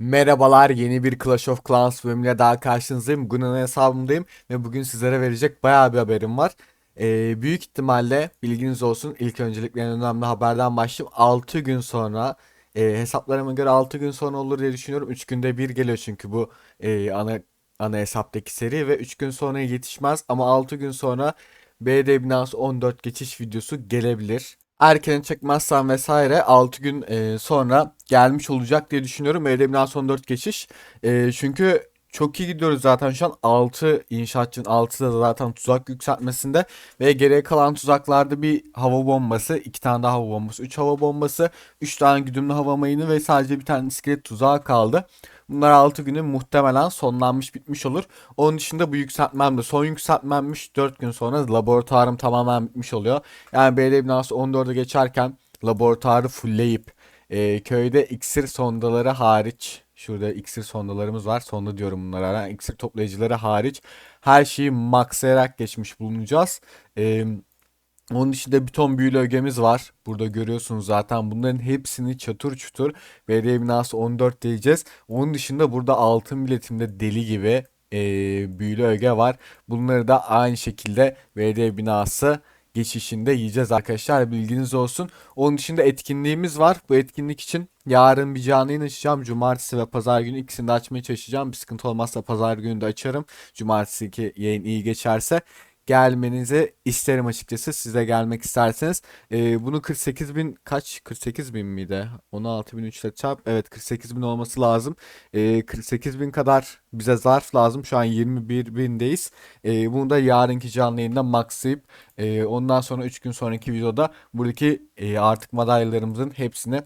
Merhabalar yeni bir Clash of Clans bölümüyle daha karşınızdayım. Gunnan hesabımdayım ve bugün sizlere verecek bayağı bir haberim var. Ee, büyük ihtimalle bilginiz olsun ilk öncelikle en önemli haberden başlayayım. 6 gün sonra e, hesaplarıma göre 6 gün sonra olur diye düşünüyorum. 3 günde bir geliyor çünkü bu e, ana ana hesaptaki seri ve 3 gün sonra yetişmez ama 6 gün sonra BD binası 14 geçiş videosu gelebilir erken çekmezsem vesaire 6 gün e, sonra gelmiş olacak diye düşünüyorum. Elimden son 4 geçiş. E, çünkü çok iyi gidiyoruz zaten şu an 6 inşaatçının 6'da da zaten tuzak yükseltmesinde ve geriye kalan tuzaklarda bir hava bombası, 2 tane daha hava bombası, 3 hava bombası, 3 tane güdümlü hava mayını ve sadece bir tane iskelet tuzağı kaldı. Bunlar 6 günü muhtemelen sonlanmış bitmiş olur. Onun dışında bu yükseltmem de son yükseltmemmiş 4 gün sonra laboratuvarım tamamen bitmiş oluyor. Yani BD binası 14'e geçerken laboratuvarı fullleyip e, köyde iksir sondaları hariç şurada iksir sondalarımız var. Sonda diyorum bunlara. Yani iksir toplayıcıları hariç her şeyi maxlayarak geçmiş bulunacağız. Eee onun dışında bir ton büyülü ögemiz var. Burada görüyorsunuz zaten bunların hepsini çatır çutur BD binası 14 diyeceğiz. Onun dışında burada altın biletimde deli gibi e, büyülü öge var. Bunları da aynı şekilde BD binası geçişinde yiyeceğiz arkadaşlar bilginiz olsun. Onun dışında etkinliğimiz var. Bu etkinlik için yarın bir canlı yayın açacağım. Cumartesi ve pazar günü ikisini de açmaya çalışacağım. Bir sıkıntı olmazsa pazar günü de açarım. Cumartesi yayın iyi geçerse gelmenizi isterim açıkçası. Size gelmek isterseniz. Ee, bunu 48 bin kaç? 48 bin miydi? 16 bin 3 ile çarp. Evet 48 bin olması lazım. Ee, 48 bin kadar bize zarf lazım. Şu an 21 bindeyiz. Ee, bunu da yarınki canlı yayında maxlayıp e, ondan sonra 3 gün sonraki videoda buradaki e, artık madalyalarımızın hepsini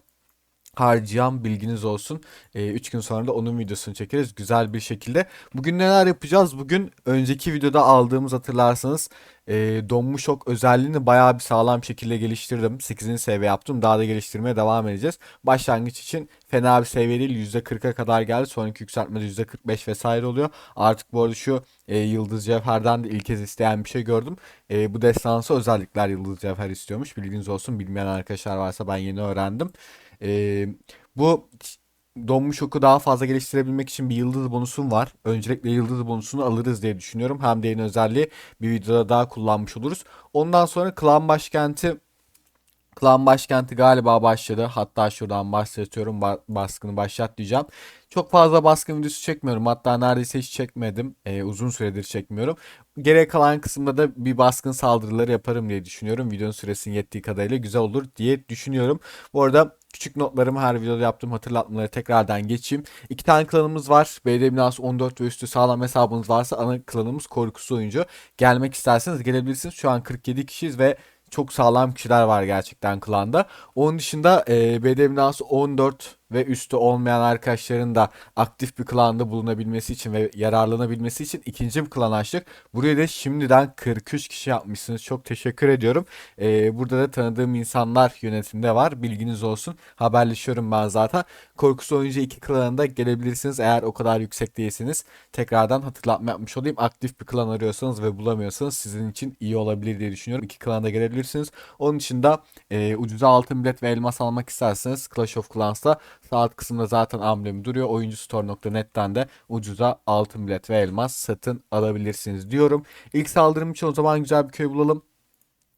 harcayan bilginiz olsun. 3 ee, gün sonra da onun videosunu çekeriz güzel bir şekilde. Bugün neler yapacağız? Bugün önceki videoda aldığımız hatırlarsanız e, donmuş şok özelliğini bayağı bir sağlam şekilde geliştirdim. 8. seviye yaptım. Daha da geliştirmeye devam edeceğiz. Başlangıç için fena bir seviye değil. %40'a kadar geldi. Sonraki yükseltmede %45 vesaire oluyor. Artık bu arada şu e, Yıldız Cevher'den de ilk kez isteyen bir şey gördüm. E, bu destansı özellikler Yıldız Cevher istiyormuş. Bilginiz olsun. Bilmeyen arkadaşlar varsa ben yeni öğrendim. Ee, bu donmuş oku daha fazla geliştirebilmek için bir yıldız bonusum var. Öncelikle yıldız bonusunu alırız diye düşünüyorum. Hem de yeni özelliği bir videoda daha kullanmış oluruz. Ondan sonra klan başkenti Klan başkenti galiba başladı. Hatta şuradan başlatıyorum. Ba baskını başlat diyeceğim. Çok fazla baskın videosu çekmiyorum. Hatta neredeyse hiç çekmedim. Ee, uzun süredir çekmiyorum. Gerek kalan kısımda da bir baskın saldırıları yaparım diye düşünüyorum. Videonun süresinin yettiği kadarıyla güzel olur diye düşünüyorum. Bu arada küçük notlarımı her videoda yaptığım hatırlatmaları tekrardan geçeyim. İki tane klanımız var. BD binası 14 ve üstü sağlam hesabınız varsa ana klanımız korkusu oyuncu. Gelmek isterseniz gelebilirsiniz. Şu an 47 kişiyiz ve çok sağlam kişiler var gerçekten klanda. Onun dışında e, BD binası 14 ve üstü olmayan arkadaşların da aktif bir klanda bulunabilmesi için ve yararlanabilmesi için ikinci bir klan açtık. Buraya da şimdiden 43 kişi yapmışsınız. Çok teşekkür ediyorum. Ee, burada da tanıdığım insanlar yönetimde var. Bilginiz olsun. Haberleşiyorum ben zaten. Korkusu oyuncu iki klanında gelebilirsiniz. Eğer o kadar yüksek değilsiniz. Tekrardan hatırlatma yapmış olayım. Aktif bir klan arıyorsanız ve bulamıyorsanız sizin için iyi olabilir diye düşünüyorum. İki klanda gelebilirsiniz. Onun dışında e, ucuza altın bilet ve elmas almak isterseniz Clash of Clans'ta Sağ alt kısımda zaten amblemi duruyor. Oyuncustore.net'ten de ucuza altın bilet ve elmas satın alabilirsiniz diyorum. İlk saldırım için o zaman güzel bir köy bulalım.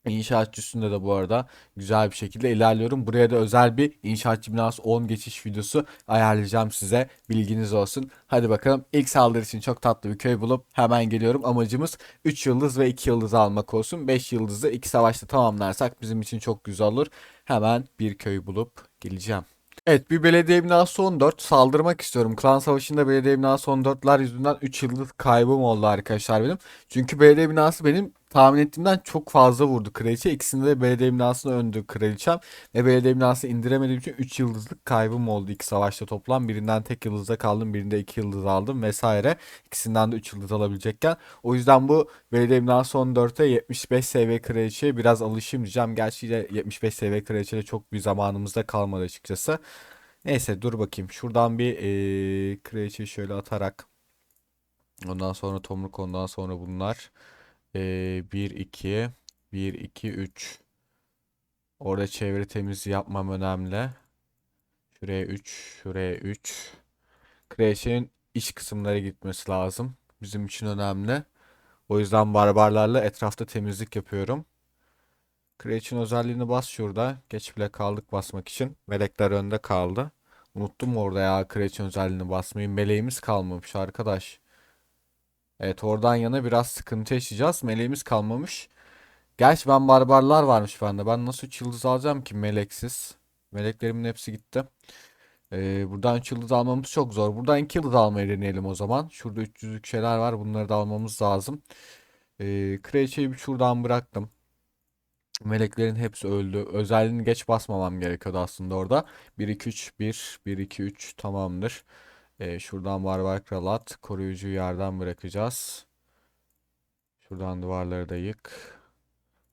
İnşaatçı üstünde de bu arada güzel bir şekilde ilerliyorum. Buraya da özel bir inşaatçı binası 10 geçiş videosu ayarlayacağım size. Bilginiz olsun. Hadi bakalım ilk saldırı için çok tatlı bir köy bulup hemen geliyorum. Amacımız 3 yıldız ve 2 yıldız almak olsun. 5 yıldızı 2 savaşta tamamlarsak bizim için çok güzel olur. Hemen bir köy bulup geleceğim. Evet bir belediye binası 14 saldırmak istiyorum. Klan Savaşı'nda belediye binası 14'ler yüzünden 3 yıldız kaybım oldu arkadaşlar benim. Çünkü belediye binası benim tahmin ettiğimden çok fazla vurdu kraliçe. İkisinde de belediye binasına öndü kraliçem. Ve belediye binasını indiremediğim için 3 yıldızlık kaybım oldu iki savaşta toplam. Birinden tek yıldızda kaldım. Birinde 2 yıldız aldım vesaire. İkisinden de 3 yıldız alabilecekken. O yüzden bu belediye binası 14'e 75 seviye kraliçeye biraz alışayım diyeceğim. Gerçi de 75 seviye kraliçede çok bir zamanımızda kalmadı açıkçası. Neyse dur bakayım. Şuradan bir ee, kraliçeyi şöyle atarak. Ondan sonra tomruk ondan sonra bunlar. Ee, 1 2 1 2 3 Orada çevre temizliği yapmam önemli. Şuraya 3, şuraya 3. Kraliçenin iç kısımlara gitmesi lazım. Bizim için önemli. O yüzden barbarlarla etrafta temizlik yapıyorum. Kraliçenin özelliğini bas şurada. Geç bile kaldık basmak için. Melekler önde kaldı. Unuttum orada ya kraliçenin özelliğini basmayı. Meleğimiz kalmamış arkadaş. Evet oradan yana biraz sıkıntı yaşayacağız. Meleğimiz kalmamış. Gerçi ben barbarlar varmış bende. Ben nasıl 3 yıldız alacağım ki meleksiz? Meleklerimin hepsi gitti. Ee, buradan 3 yıldız almamız çok zor. Buradan 2 yıldız almayı deneyelim o zaman. Şurada 300'lük şeyler var. Bunları da almamız lazım. Ee, kraliçeyi bir şuradan bıraktım. Meleklerin hepsi öldü. Özelliğini geç basmamam gerekiyordu aslında orada. 1 2 3 1 1 2 3 tamamdır. Ee, şuradan barbar kral at. Koruyucuyu yerden bırakacağız. Şuradan duvarları da yık.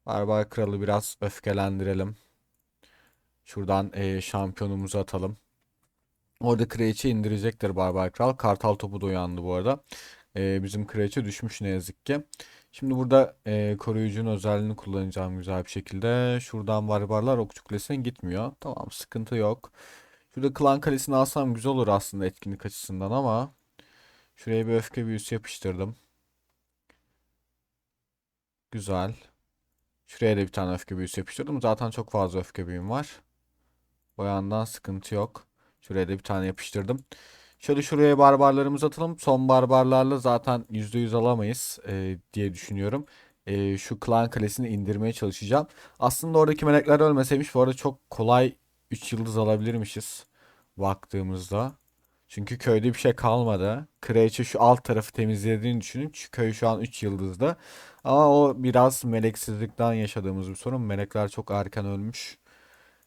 Barbar kralı biraz öfkelendirelim. Şuradan e, şampiyonumuzu atalım. Orada kraliçe indirecektir Barbar Kral. Kartal topu da uyandı bu arada. E, bizim kraliçe düşmüş ne yazık ki. Şimdi burada e, koruyucunun özelliğini kullanacağım güzel bir şekilde. Şuradan barbarlar okçu kulesine gitmiyor. Tamam sıkıntı yok. Şurada klan kalesini alsam güzel olur aslında etkinlik açısından ama. Şuraya bir öfke büyüsü yapıştırdım. Güzel. Şuraya da bir tane öfke büyüsü yapıştırdım. Zaten çok fazla öfke büyüm var. O yandan sıkıntı yok. Şuraya da bir tane yapıştırdım. Şöyle şuraya barbarlarımızı atalım. Son barbarlarla zaten %100 alamayız e, diye düşünüyorum. E, şu klan kalesini indirmeye çalışacağım. Aslında oradaki melekler ölmeseymiş bu arada çok kolay 3 yıldız alabilirmişiz. Baktığımızda. Çünkü köyde bir şey kalmadı. Kraliçe şu alt tarafı temizlediğini düşünün. Çünkü köy şu an 3 yıldızda. Ama o biraz meleksizlikten yaşadığımız bir sorun. Melekler çok erken ölmüş.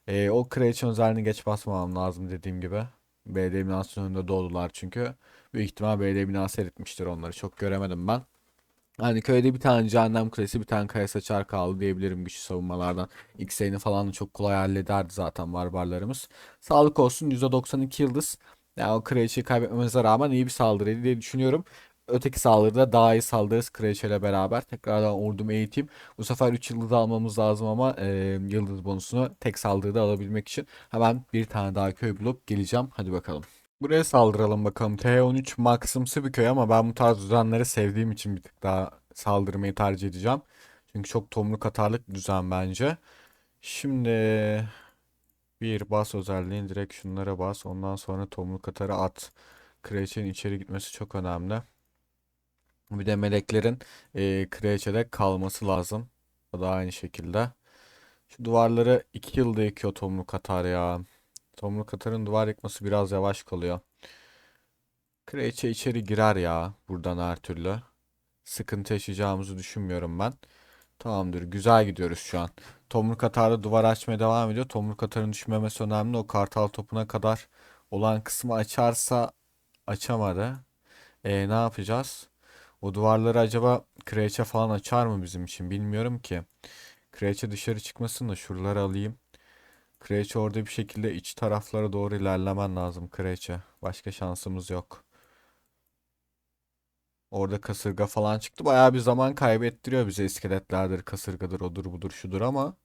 E, o kraliçe özelliğini geç basmamam lazım dediğim gibi. Belediye binasının önünde doğdular çünkü. Büyük ihtimal belediye binası eritmiştir onları. Çok göremedim ben. Hani köyde bir tane cehennem kulesi bir tane kaya saçar kaldı diyebilirim güçlü savunmalardan. X'ini falan da çok kolay hallederdi zaten barbarlarımız. Sağlık olsun %92 yıldız. Yani o kraliçeyi kaybetmemize rağmen iyi bir saldırıydı diye düşünüyorum. Öteki saldırıda daha iyi saldırırız Kraliçe ile beraber. Tekrardan ordumu eğiteyim. Bu sefer 3 yıldız almamız lazım ama e, yıldız bonusunu tek saldırıda alabilmek için hemen bir tane daha köy bulup geleceğim. Hadi bakalım. Buraya saldıralım bakalım. T13 maksimsi bir köy ama ben bu tarz düzenleri sevdiğim için bir tık daha saldırmayı tercih edeceğim. Çünkü çok tomruk atarlık düzen bence. Şimdi bir bas özelliğini direkt şunlara bas. Ondan sonra tomruk atarı at. Kraliçenin içeri gitmesi çok önemli. Bir de meleklerin e, kraliçede kalması lazım. O da aynı şekilde. Şu duvarları 2 yılda yıkıyor Tomruk Katar ya. Tomruk Katar'ın duvar yıkması biraz yavaş kalıyor. Kraliçe içeri girer ya buradan her türlü. Sıkıntı yaşayacağımızı düşünmüyorum ben. Tamamdır. Güzel gidiyoruz şu an. Tomruk Katar'da duvar açmaya devam ediyor. Tomruk Katar'ın düşmemesi önemli. O kartal topuna kadar olan kısmı açarsa açamadı. E, ne yapacağız? O duvarları acaba kraliçe falan açar mı bizim için bilmiyorum ki. Kraliçe dışarı çıkmasın da şuraları alayım. Kraliçe orada bir şekilde iç taraflara doğru ilerlemen lazım kraliçe. Başka şansımız yok. Orada kasırga falan çıktı. Bayağı bir zaman kaybettiriyor bize iskeletlerdir, kasırgadır, odur budur şudur ama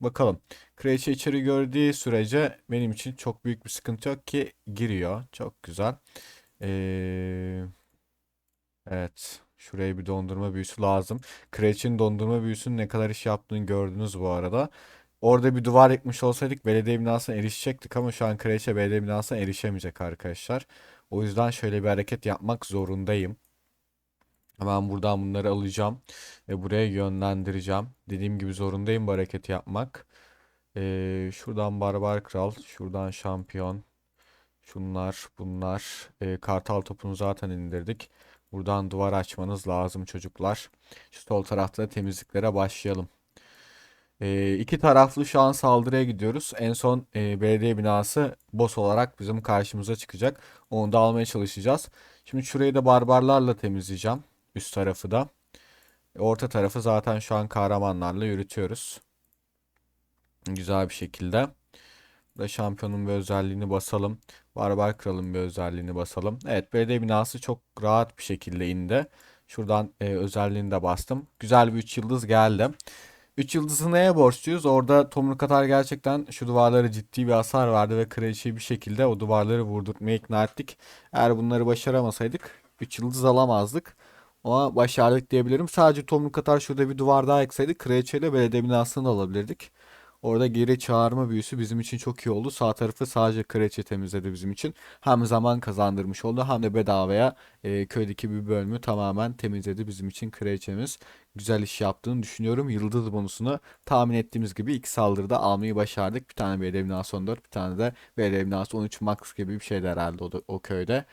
bakalım. Kraliçe içeri gördüğü sürece benim için çok büyük bir sıkıntı yok ki giriyor. Çok güzel. Eee... Evet. Şuraya bir dondurma büyüsü lazım. Kraliçenin dondurma büyüsünün ne kadar iş yaptığını gördünüz bu arada. Orada bir duvar yıkmış olsaydık belediye binasına erişecektik ama şu an kraliçe belediye binasına erişemeyecek arkadaşlar. O yüzden şöyle bir hareket yapmak zorundayım. Hemen buradan bunları alacağım ve buraya yönlendireceğim. Dediğim gibi zorundayım bu hareketi yapmak. Ee, şuradan barbar kral, şuradan şampiyon. Şunlar, bunlar. Ee, kartal topunu zaten indirdik. Buradan duvar açmanız lazım çocuklar. Şu sol tarafta temizliklere başlayalım. E, iki taraflı şu an saldırıya gidiyoruz. En son e, belediye binası boss olarak bizim karşımıza çıkacak. Onu da almaya çalışacağız. Şimdi şurayı da barbarlarla temizleyeceğim. Üst tarafı da. Orta tarafı zaten şu an kahramanlarla yürütüyoruz. Güzel bir şekilde. Burada şampiyonun bir özelliğini basalım. Barbar kralın bir özelliğini basalım. Evet belediye binası çok rahat bir şekilde indi. Şuradan e, özelliğini de bastım. Güzel bir 3 yıldız geldi. 3 yıldızı neye borçluyuz? Orada Tomruk Katar gerçekten şu duvarlara ciddi bir hasar verdi ve kraliçeyi bir şekilde o duvarları vurdurtmaya ikna ettik. Eğer bunları başaramasaydık 3 yıldız alamazdık. Ama başardık diyebilirim. Sadece Tomruk Katar şurada bir duvar daha ekseydi kraliçeyle belediye binasını da alabilirdik. Orada geri çağırma büyüsü bizim için çok iyi oldu. Sağ tarafı sadece kraliçe temizledi bizim için. Hem zaman kazandırmış oldu hem de bedavaya e, köydeki bir bölümü tamamen temizledi bizim için kraliçemiz. Güzel iş yaptığını düşünüyorum. Yıldız bonusunu tahmin ettiğimiz gibi iki saldırıda almayı başardık. Bir tane belediye binası 14, bir tane de belediye binası 13 max gibi bir şeydi herhalde o, da, o köyde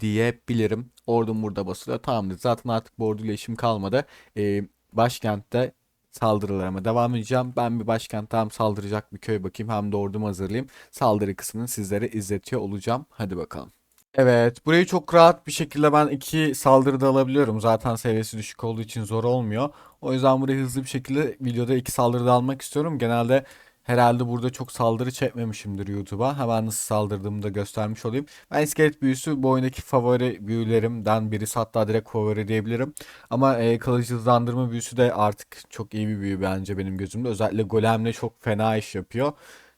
diyebilirim. Ordum burada basılıyor. Tamamdır. Zaten artık bu orduyla işim kalmadı. Ee, başkentte saldırılarıma devam edeceğim. Ben bir başkentte hem saldıracak bir köy bakayım hem de ordumu hazırlayayım. Saldırı kısmını sizlere izletiyor olacağım. Hadi bakalım. Evet, burayı çok rahat bir şekilde ben iki saldırıda alabiliyorum. Zaten seviyesi düşük olduğu için zor olmuyor. O yüzden burayı hızlı bir şekilde videoda iki saldırıda almak istiyorum. Genelde herhalde burada çok saldırı çekmemişimdir YouTube'a. Hemen nasıl saldırdığımı da göstermiş olayım. Ben iskelet büyüsü bu oyundaki favori büyülerimden birisi hatta direkt favori diyebilirim. Ama e, kalıcı hızlandırma büyüsü de artık çok iyi bir büyü bence benim gözümde. Özellikle golemle çok fena iş yapıyor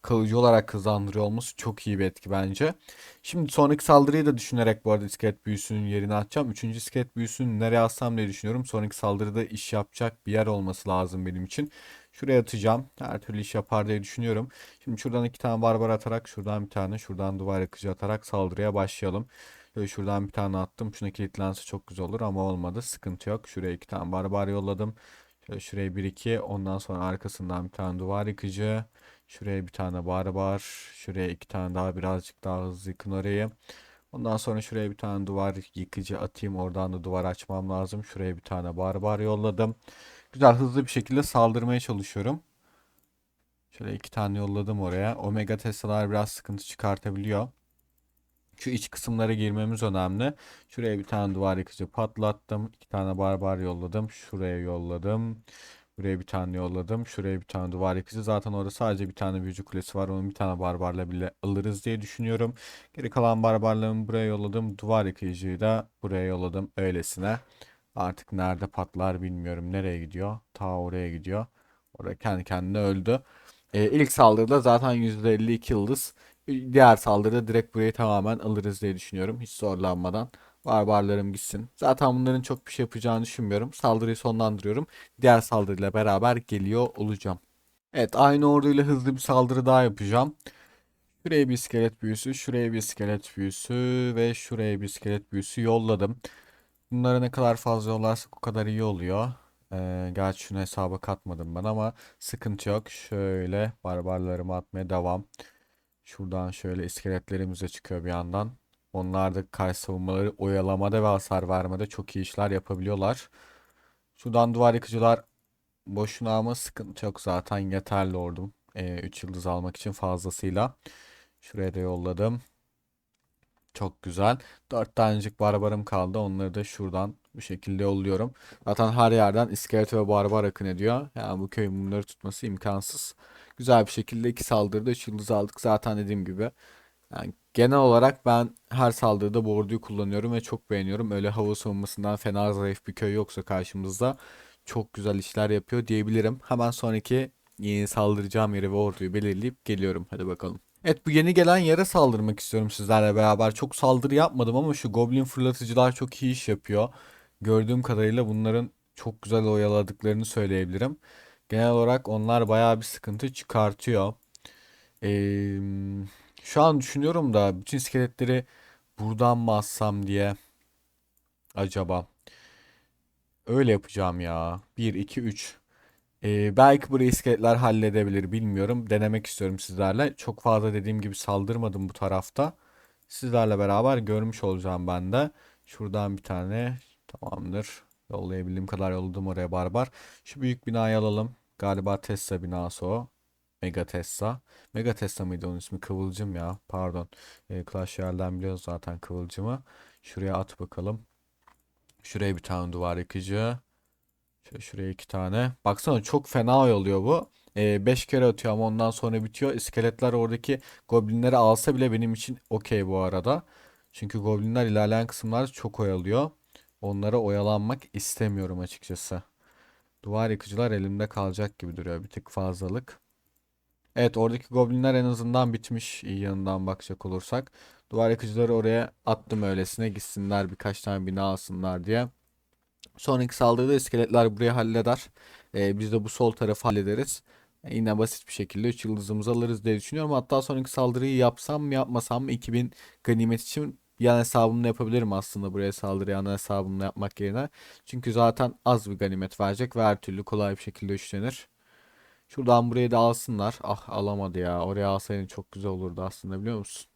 kalıcı olarak hızlandırıyor olması çok iyi bir etki bence. Şimdi sonraki saldırıyı da düşünerek bu arada iskelet büyüsünün yerini atacağım. Üçüncü iskelet büyüsünü nereye atsam diye düşünüyorum. Sonraki saldırıda iş yapacak bir yer olması lazım benim için. Şuraya atacağım. Her türlü iş yapar diye düşünüyorum. Şimdi şuradan iki tane barbar atarak şuradan bir tane şuradan duvar yakıcı atarak saldırıya başlayalım. Şöyle şuradan bir tane attım. Şuna kilitlense çok güzel olur ama olmadı. Sıkıntı yok. Şuraya iki tane barbar yolladım. Şöyle şuraya bir iki. Ondan sonra arkasından bir tane duvar yıkıcı. Şuraya bir tane barbar. Şuraya iki tane daha birazcık daha hızlı yıkın orayı. Ondan sonra şuraya bir tane duvar yıkıcı atayım. Oradan da duvar açmam lazım. Şuraya bir tane barbar yolladım. Güzel hızlı bir şekilde saldırmaya çalışıyorum. Şöyle iki tane yolladım oraya. Omega Tesla'lar biraz sıkıntı çıkartabiliyor. Şu iç kısımlara girmemiz önemli. Şuraya bir tane duvar yıkıcı patlattım. İki tane barbar yolladım. Şuraya yolladım. Buraya bir tane yolladım. Şuraya bir tane duvar yıkıcı. Zaten orada sadece bir tane büyücü kulesi var. Onun bir tane barbarla bile alırız diye düşünüyorum. Geri kalan barbarlarımı buraya yolladım. Duvar yıkıcıyı da buraya yolladım. Öylesine. Artık nerede patlar bilmiyorum. Nereye gidiyor? Ta oraya gidiyor. Orada kendi kendine öldü. Ee, ilk saldırıda zaten %52 yıldız. Diğer saldırıda direkt burayı tamamen alırız diye düşünüyorum. Hiç zorlanmadan. Barbarlarım gitsin. Zaten bunların çok bir şey yapacağını düşünmüyorum. Saldırıyı sonlandırıyorum. Diğer saldırıyla beraber geliyor olacağım. Evet aynı orduyla hızlı bir saldırı daha yapacağım. Şuraya bir iskelet büyüsü, şuraya bir iskelet büyüsü ve şuraya bir iskelet büyüsü yolladım. Bunları ne kadar fazla yollarsak o kadar iyi oluyor. Ee, gerçi şunu hesaba katmadım ben ama sıkıntı yok. Şöyle barbarlarımı atmaya devam. Şuradan şöyle iskeletlerimiz de çıkıyor bir yandan. Onlar da karşı savunmaları oyalamada ve hasar vermede çok iyi işler yapabiliyorlar. Şuradan duvar yıkıcılar boşuna ama sıkıntı yok zaten yeterli ordum. 3 yıldız almak için fazlasıyla. Şuraya da yolladım. Çok güzel. 4 tanecik barbarım kaldı. Onları da şuradan bu şekilde yolluyorum. Zaten her yerden iskelet ve barbar akın ediyor. Yani bu köyün bunları tutması imkansız. Güzel bir şekilde iki saldırıda 3 yıldız aldık. Zaten dediğim gibi yani genel olarak ben her saldırıda bu orduyu kullanıyorum ve çok beğeniyorum. Öyle hava savunmasından fena zayıf bir köy yoksa karşımızda çok güzel işler yapıyor diyebilirim. Hemen sonraki yeni saldıracağım yeri ve orduyu belirleyip geliyorum. Hadi bakalım. Evet bu yeni gelen yere saldırmak istiyorum sizlerle beraber. Çok saldırı yapmadım ama şu goblin fırlatıcılar çok iyi iş yapıyor. Gördüğüm kadarıyla bunların çok güzel oyaladıklarını söyleyebilirim. Genel olarak onlar bayağı bir sıkıntı çıkartıyor. Ee, şu an düşünüyorum da bütün iskeletleri buradan mı assam diye. Acaba. Öyle yapacağım ya. 1, 2, 3. Ee, belki burayı iskeletler halledebilir bilmiyorum. Denemek istiyorum sizlerle. Çok fazla dediğim gibi saldırmadım bu tarafta. Sizlerle beraber görmüş olacağım ben de. Şuradan bir tane tamamdır. Yollayabildiğim kadar yolladım oraya barbar. Şu büyük binayı alalım. Galiba Tesla binası o. Mega Tesla. Mega Tesla mıydı onun ismi? Kıvılcım ya. Pardon. E, Clash Royale'den biliyoruz zaten Kıvılcım'ı. Şuraya at bakalım. Şuraya bir tane duvar yıkıcı. Şöyle şuraya iki tane. Baksana çok fena oluyor bu. 5 e, kere atıyor ama ondan sonra bitiyor. İskeletler oradaki goblinleri alsa bile benim için okey bu arada. Çünkü goblinler ilerleyen kısımlarda çok oyalıyor. Onlara oyalanmak istemiyorum açıkçası. Duvar yıkıcılar elimde kalacak gibi duruyor. Bir tık fazlalık. Evet oradaki goblinler en azından bitmiş iyi yanından bakacak olursak. Duvar yıkıcıları oraya attım öylesine gitsinler birkaç tane bina alsınlar diye. Sonraki saldırıda iskeletler burayı halleder. Ee, biz de bu sol tarafı hallederiz. E, yine basit bir şekilde 3 yıldızımızı alırız diye düşünüyorum. Hatta sonraki saldırıyı yapsam mı yapmasam mı 2000 ganimet için yan hesabımla yapabilirim aslında buraya saldırı yan hesabımla yapmak yerine. Çünkü zaten az bir ganimet verecek ve her türlü kolay bir şekilde üçlenir. Şuradan burayı da alsınlar. Ah alamadı ya. Oraya alsaydın çok güzel olurdu aslında biliyor musun?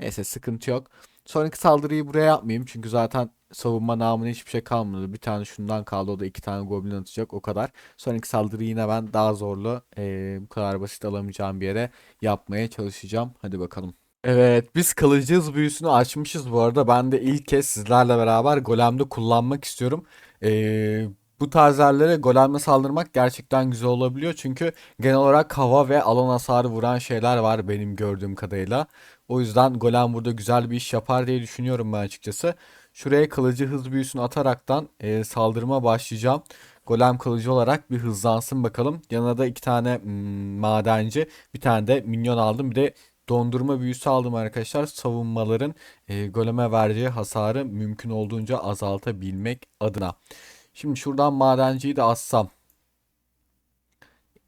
Neyse sıkıntı yok. Sonraki saldırıyı buraya yapmayayım. Çünkü zaten savunma namına hiçbir şey kalmadı. Bir tane şundan kaldı. O da iki tane goblin atacak. O kadar. Sonraki saldırıyı yine ben daha zorlu. eee, bu kadar basit alamayacağım bir yere yapmaya çalışacağım. Hadi bakalım. Evet biz kalıcı hız büyüsünü açmışız bu arada. Ben de ilk kez sizlerle beraber golemde kullanmak istiyorum. Ee, bu tarz yerlere golemle saldırmak gerçekten güzel olabiliyor. Çünkü genel olarak hava ve alan hasarı vuran şeyler var benim gördüğüm kadarıyla. O yüzden golem burada güzel bir iş yapar diye düşünüyorum ben açıkçası. Şuraya kalıcı hız büyüsünü ataraktan e, saldırıma başlayacağım. Golem kılıcı olarak bir hızlansın bakalım. Yanına da iki tane hmm, madenci, bir tane de minyon aldım. Bir de dondurma büyüsü aldım arkadaşlar. Savunmaların e, goleme vereceği hasarı mümkün olduğunca azaltabilmek adına. Şimdi şuradan madenciyi de assam.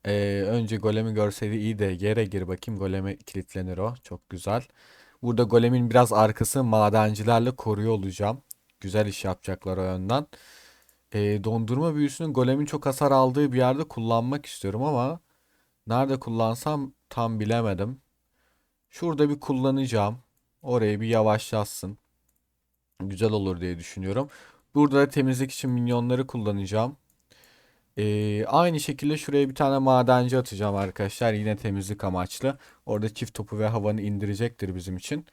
E, önce golemi görseydi iyi de yere gir bakayım. Goleme kilitlenir o. Çok güzel. Burada golemin biraz arkası madencilerle koruyor olacağım. Güzel iş yapacaklar o yönden. E, dondurma büyüsünün golemin çok hasar aldığı bir yerde kullanmak istiyorum ama nerede kullansam tam bilemedim. Şurada bir kullanacağım. Orayı bir yavaşlatsın. Güzel olur diye düşünüyorum. Burada da temizlik için minyonları kullanacağım. Ee, aynı şekilde şuraya bir tane madenci atacağım arkadaşlar. Yine temizlik amaçlı. Orada çift topu ve havanı indirecektir bizim için.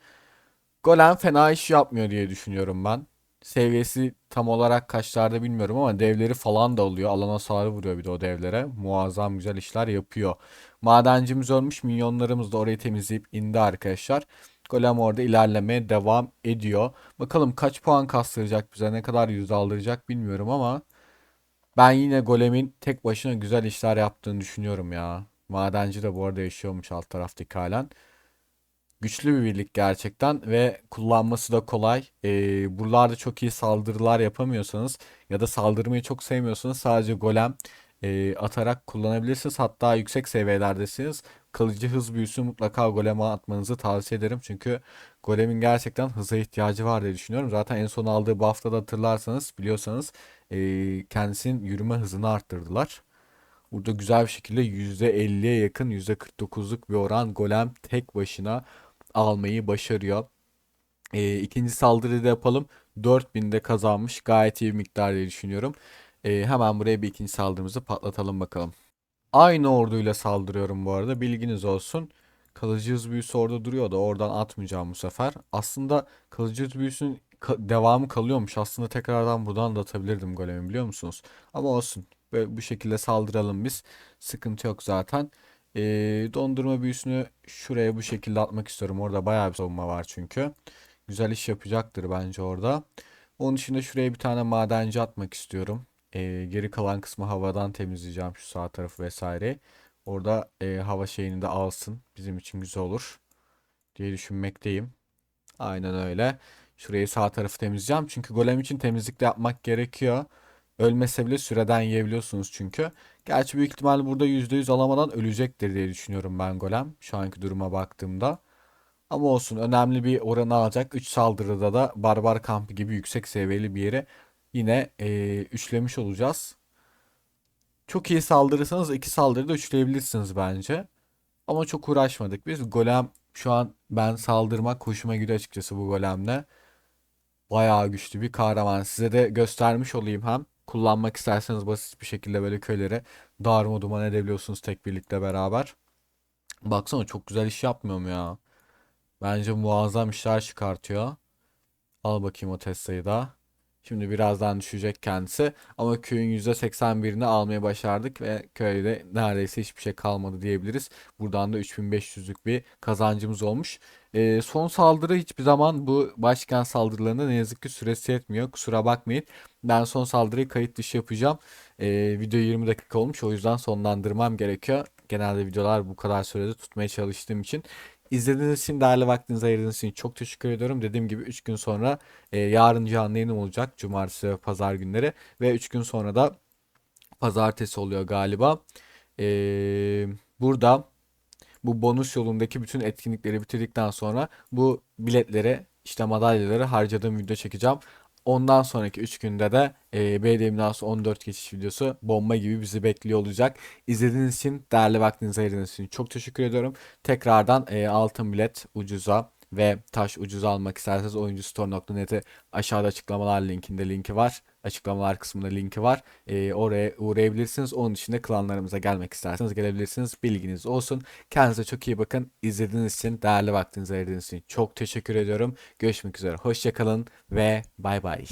Golem fena iş yapmıyor diye düşünüyorum ben. Seviyesi tam olarak kaçlarda bilmiyorum ama devleri falan da alıyor. Alan hasarı vuruyor bir de o devlere. Muazzam güzel işler yapıyor. Madencimiz ölmüş. Minyonlarımız da orayı temizleyip indi arkadaşlar. Golem orada ilerlemeye devam ediyor. Bakalım kaç puan kastıracak bize ne kadar yüz aldıracak bilmiyorum ama ben yine Golem'in tek başına güzel işler yaptığını düşünüyorum ya. Madenci de bu arada yaşıyormuş alt taraftaki halen. Güçlü bir birlik gerçekten ve kullanması da kolay. Ee, buralarda çok iyi saldırılar yapamıyorsanız ya da saldırmayı çok sevmiyorsanız sadece golem e, atarak kullanabilirsiniz. Hatta yüksek seviyelerdesiniz. Kalıcı hız büyüsü mutlaka goleme atmanızı tavsiye ederim. Çünkü golemin gerçekten hıza ihtiyacı var diye düşünüyorum. Zaten en son aldığı buff'ta da hatırlarsanız biliyorsanız e, kendisinin yürüme hızını arttırdılar. Burada güzel bir şekilde %50'ye yakın %49'luk bir oran golem tek başına almayı başarıyor. E, ikinci saldırıyı da yapalım. 4000'de kazanmış. Gayet iyi bir miktar diye düşünüyorum. E, hemen buraya bir ikinci saldırımızı patlatalım bakalım. Aynı orduyla saldırıyorum bu arada. Bilginiz olsun. Kalıcı hız büyüsü orada duruyor da oradan atmayacağım bu sefer. Aslında kalıcı hız büyüsünün ka- devamı kalıyormuş. Aslında tekrardan buradan da atabilirdim golemi biliyor musunuz? Ama olsun. Böyle bu şekilde saldıralım biz. Sıkıntı yok zaten. Ee, dondurma büyüsünü şuraya bu şekilde atmak istiyorum. Orada bayağı bir savunma var çünkü. Güzel iş yapacaktır bence orada. Onun için de şuraya bir tane madenci atmak istiyorum. Ee, geri kalan kısmı havadan temizleyeceğim şu sağ tarafı vesaire. Orada e, hava şeyini de alsın. Bizim için güzel olur diye düşünmekteyim. Aynen öyle. Şurayı sağ tarafı temizleyeceğim. Çünkü golem için temizlik de yapmak gerekiyor. Ölmese bile süreden yiyebiliyorsunuz çünkü. Gerçi büyük ihtimal burada %100 alamadan ölecektir diye düşünüyorum ben golem. Şu anki duruma baktığımda. Ama olsun önemli bir oranı alacak. 3 saldırıda da barbar kampı gibi yüksek seviyeli bir yere yine e, üçlemiş olacağız. Çok iyi saldırırsanız iki saldırıda üçleyebilirsiniz bence. Ama çok uğraşmadık biz. Golem şu an ben saldırmak hoşuma gidiyor açıkçası bu golemle. Bayağı güçlü bir kahraman. Size de göstermiş olayım hem. Kullanmak isterseniz basit bir şekilde böyle köyleri darma duman edebiliyorsunuz tek birlikte beraber. Baksana çok güzel iş yapmıyor mu ya? Bence muazzam işler çıkartıyor. Al bakayım o Tesla'yı da. Şimdi birazdan düşecek kendisi. Ama köyün %81'ini almaya başardık ve köyde neredeyse hiçbir şey kalmadı diyebiliriz. Buradan da 3500'lük bir kazancımız olmuş. Ee, son saldırı hiçbir zaman bu başkent saldırılarında ne yazık ki süresi yetmiyor. Kusura bakmayın. Ben son saldırıyı kayıt dışı yapacağım. Ee, video 20 dakika olmuş o yüzden sonlandırmam gerekiyor. Genelde videolar bu kadar sürede tutmaya çalıştığım için. İzlediğiniz için, değerli vaktinizi ayırdığınız için çok teşekkür ediyorum. Dediğim gibi 3 gün sonra e, yarın canlı yayınım olacak. Cumartesi ve pazar günleri. Ve 3 gün sonra da pazartesi oluyor galiba. Ee, burada bu bonus yolundaki bütün etkinlikleri bitirdikten sonra bu biletlere işte madalyaları harcadığım video çekeceğim. Ondan sonraki 3 günde de e, BD Binası 14 geçiş videosu bomba gibi bizi bekliyor olacak. İzlediğiniz için, değerli vaktinizi ayırdığınız için çok teşekkür ediyorum. Tekrardan e, altın bilet ucuza ve taş ucuza almak isterseniz oyuncustore.net'e aşağıda açıklamalar linkinde linki var. Açıklamalar kısmında linki var. E, oraya uğrayabilirsiniz. Onun dışında klanlarımıza gelmek isterseniz gelebilirsiniz. Bilginiz olsun. Kendinize çok iyi bakın. İzlediğiniz için, değerli vaktinizi ayırdığınız için çok teşekkür ediyorum. Görüşmek üzere. Hoşçakalın ve bay bay.